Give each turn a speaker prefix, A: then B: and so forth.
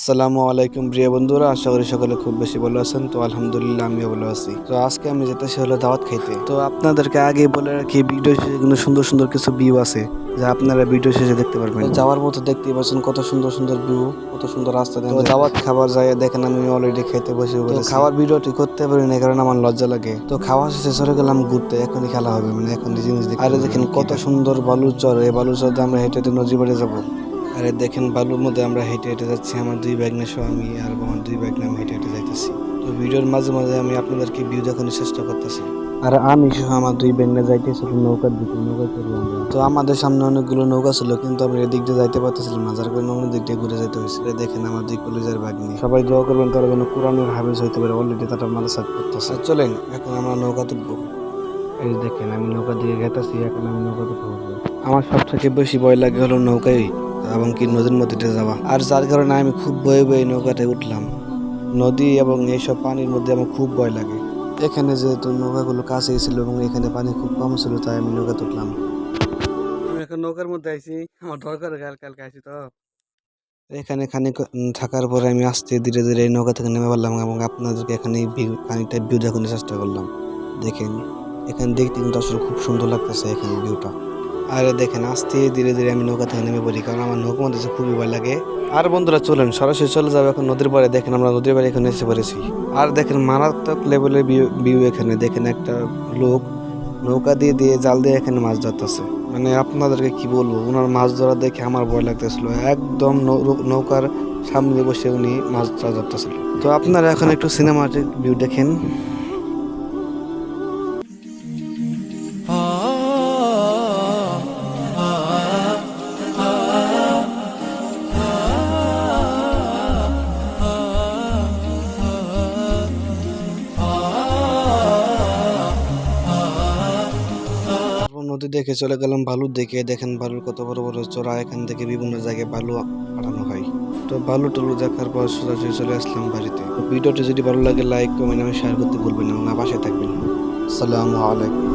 A: আসসালামু আলাইকুম প্রিয় বন্ধুরা আশা করি সকলে খুব বেশি ভালো আছেন। তো আলহামদুলিল্লাহ আমিও ভালো আছি। তো আজকে আমি যেতেছি হলো দাওয়াত খাইতে। তো আপনাদেরকে আগে বলে রাখি ভিডিও শেষে কিন্তু সুন্দর সুন্দর কিছু ভিউ আছে যা আপনারা ভিডিও শেষে দেখতে পারবেন। যাওয়ার মতো দেখতেই পাচ্ছেন কত সুন্দর সুন্দর ভিউ কত সুন্দর রাস্তা তো দাওয়াত খাবার যায় দেখেন আমি অলরেডি খেতে বসে পড়েছি খাবার ভিডিওটি করতে পারি না কারণ আমার লজ্জা লাগে। তো খাওয়া শেষে চলে গেলাম ঘুরতে এখনই খেলা হবে মানে এখন জিনিস দেখি আরে দেখেন কত সুন্দর বালুর চর এই বালুর চর দিয়ে আমরা হেঁটে হেঁটে নদী বাড়ি যাব। আরে দেখেন বালুর মধ্যে আমরা হেঁটে হেঁটে যাচ্ছি। আমার দুই ব্যাগ সহ আমি আর আমার দুই ব্যাগ আমি হেঁটে হেঁটে যাইতেছি। তো ভিডিওর মাঝে মাঝে আমি আপনাদেরকে ভিউ দেখানোর চেষ্টা করতেছি। আর আমি সহ আমার দুই ব্যাগ নিয়ে যাইতেছিল নৌকার দিকে নৌকা চড়বো তো আমাদের সামনে অনেকগুলো নৌকা ছিল কিন্তু আমরা এদিক দিয়ে যাইতে পারতেছিলাম না যার কারণে অন্য দিক দিয়ে ঘুরে যেতে হয়েছিল দেখেন আমার দুই কলেজের ব্যাগ নিয়ে। সবাই দোয়া করবেন তারা যেন কোরআনের হাফেজ হইতে পারে। অলরেডি তারা মাদ্রাসা করতেছে চলেন এখন আমরা নৌকা তুলবো। এই দেখেন আমি নৌকা দিয়ে গেতেছি এখন আমি নৌকা তুলতে পারব আমার সব থেকে বেশি ভয় লাগে হলো নৌকায় এবং কি নদীর মধ্যে যাওয়া। আর যার কারণে আমি খুব ভয়ে ভয়ে নৌকাতে উঠলাম। নদী এবং এইসব পানির মধ্যে আমার খুব ভয় লাগে। এখানে যেহেতু নৌকাগুলো কাছেই ছিল এবং এখানে পানি খুব কম ছিল, তাই আমি নৌকা তুললাম আমি এখন নৌকার মধ্যে আইছি। আমার ডর করে কাল, কালকে আইছি তো। এখানে খানিক থাকার পরে আমি আস্তে ধীরে ধীরে এই নৌকা থেকে নেমে পড়লাম এবং আপনাদেরকে এখানে ভিউ, খানিকটা ভিউ দেখানোর চেষ্টা করলাম। দেখেন, এখানে দেখতে কিন্তু আসলে খুব সুন্দর লাগতেছে এখানে ভিউটা আর দেখেন, আস্তে ধীরে ধীরে আমি নৌকা থেকে নেমে পড়ি, কারণ আমার নৌকা মধ্যে খুবই ভয় লাগে। আর বন্ধুরা, চলেন, সরাসরি চলে যাবে এখন নদীর পাড়ে। দেখেন, আমরা নদীর পাড়ে এখানে এসে পড়েছি। আর দেখেন, মারাত্মক লেভেলের ভিউ এখানে। দেখেন, একটা লোক নৌকা দিয়ে দিয়ে জাল দিয়ে এখানে মাছ ধরতেছে। মানে আপনাদেরকে কি বলব ওনার মাছ ধরা দেখে আমার ভয় লাগতেছিল। একদম নৌকার সামনে বসে উনি মাছ ধরা ধরতেছিল। তো আপনারা এখন একটু সিনেমাটিক ভিউ দেখেন। দেখে চলে গেলাম ভালু দেখে। দেখেন ভালুর কত বড় বড় চোরা এখান থেকে বিভিন্ন জায়গায় ভালু পাঠানো হয়। তো ভালু টলু দেখার পর সোজাসুজি চলে আসলাম বাড়িতে। ভিডিওটি যদি ভালো লাগে লাইক কমেন্ট আমি শেয়ার করতে ভুলবেন না পাশে থাকবেন। সালামু আলাইকুম।